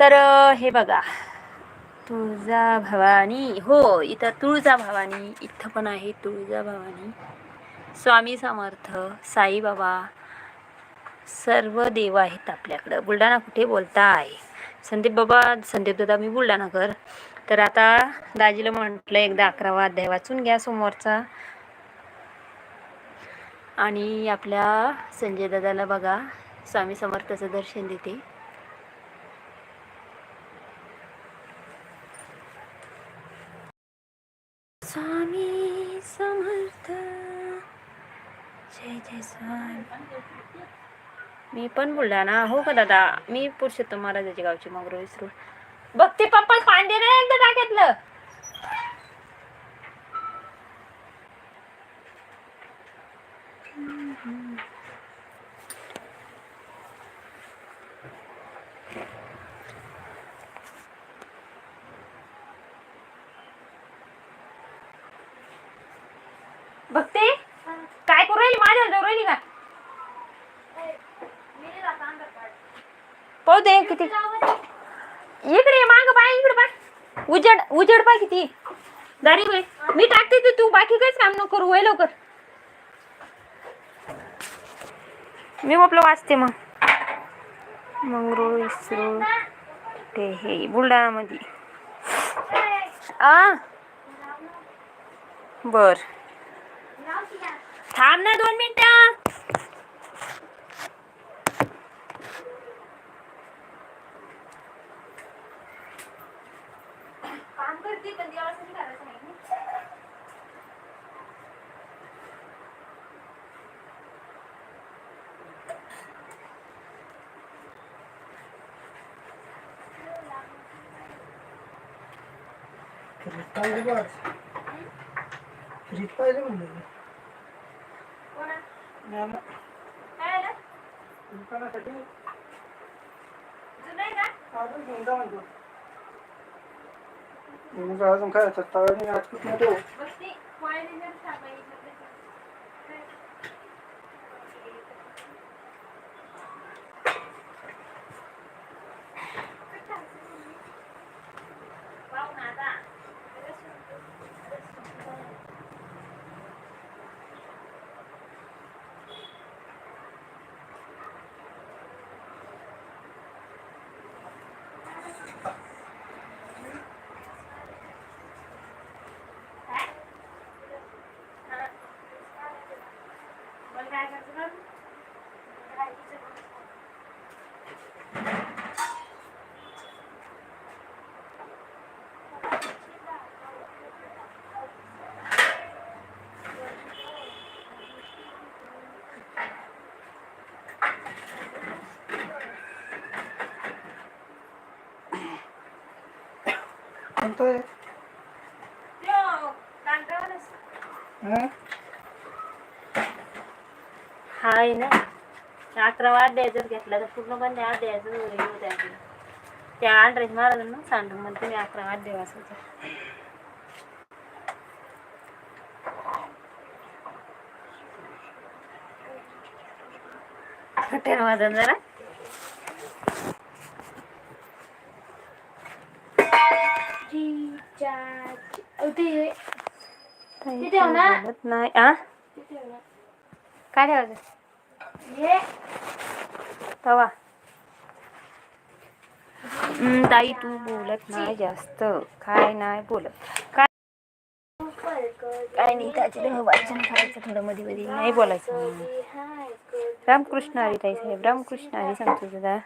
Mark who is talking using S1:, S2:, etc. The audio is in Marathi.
S1: तर हे बघा. तुळजा भवानी हो इथं तुळजा भवानी इथं पण आहे तुळजा भवानी स्वामी समर्थ साईबाबा सर्व देव आहेत आपल्याकडं. बुलढाणा कुठे बोलता आहे संदीप बाबा संदीप दादा मी बुलढाणाकर. तर आता दाजीला म्हटलं एकदा अकरावा अध्याय वाचून घ्या सोमवारचा आणि आपल्या संजय दादाला बघा. स्वामी समर्थाचं दर्शन देते. स्वामी समर्थ. जय जय स्वामी. मी पण बुलढाणा हो का दादा? मी पुरुषोत्तम महाराजाच्या गावची मगरो विसरू बघते पप्पा पांडे ना एकदा टाक्यातलं बघते काय करू राहिली? माझ्या जाऊ राहिली का? पाहू दे किती इकडे माग पाय इकडे पाय. उजड उजड पाय किती. दारी बाई मी टाकते ते तू बाकी काहीच काम नको करू. वय लवकर. मी म्हटलं वाचते मग. मंगरूळ इसरूळ ते हे बुलढाणामध्ये आ? बर. थांब ना दोन मिनिटं. काम करते पण देवासाठी करायचं नाही
S2: फ्रीज पाहिजे म्हणलं? दुकानासाठी? अजून घेऊन जा म्हणतो. मग अजून काय? आज खूप मोठं
S1: बोल काय करतो मग?
S2: कोणतं हं?
S1: हा आहे ना. अकरावा अध्याय जर घेतला तर पूर्ण पण त्या अध्यायाचं हे होतं आपलं. त्या आंड्रेज महाराजांना सांडून म्हणते तुम्ही अकरावा अध्याय वाचायचा हॉटेल वाजन जरा. नाही आ? काय ठेवायचं? तवा. ताई तू बोलत नाही जास्त. काय नाही बोलत. काय काय नाही वाचन करायचं थोडं मध्ये मध्ये नाही बोलायचं रामकृष्ण हरी ताई साहेब रामकृष्ण हरी सांगतो दादा